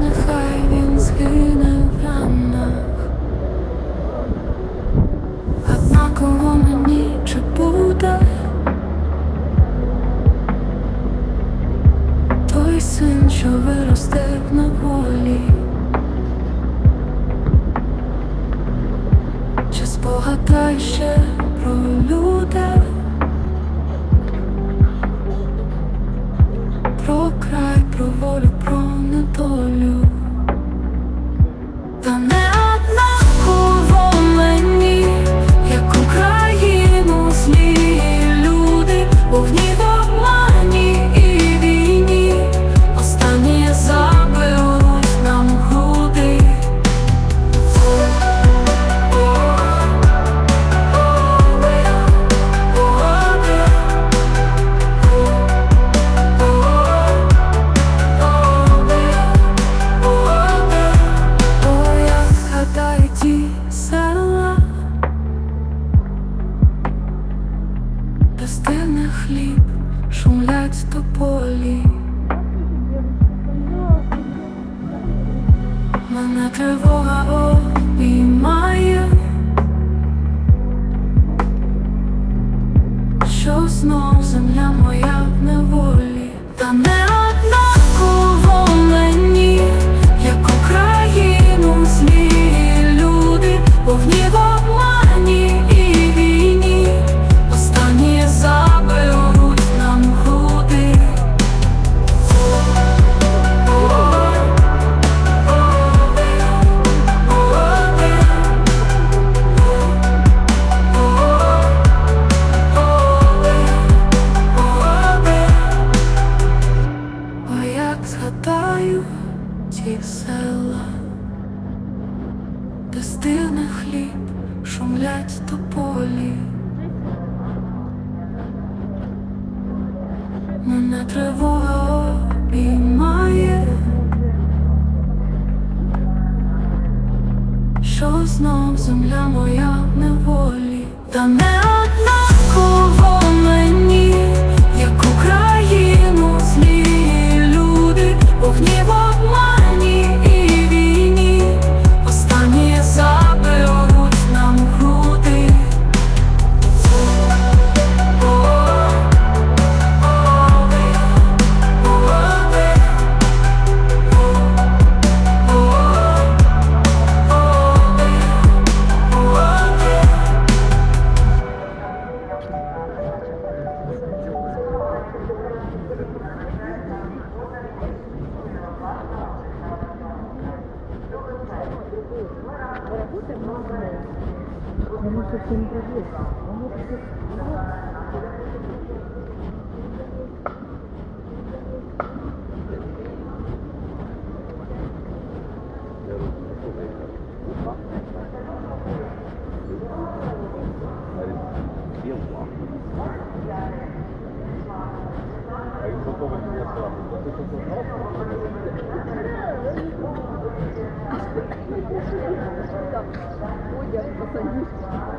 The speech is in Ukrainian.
нехай він згине в ранах Однаково мені чи буде? Той син, що виросте в волі, чи спогадай ще про людей. Про край, про волю, про де на хліб, шумлять тополі. Мене тривога обіймає, що знов земля моя в неволі, та не згадаю ті села, де стигне хліб, шумлять тополі. Мене тривога обіймає, що знов земля моя в неволі, та не ¿Cómo se siempre ¿Cómo Thank you. Thank you.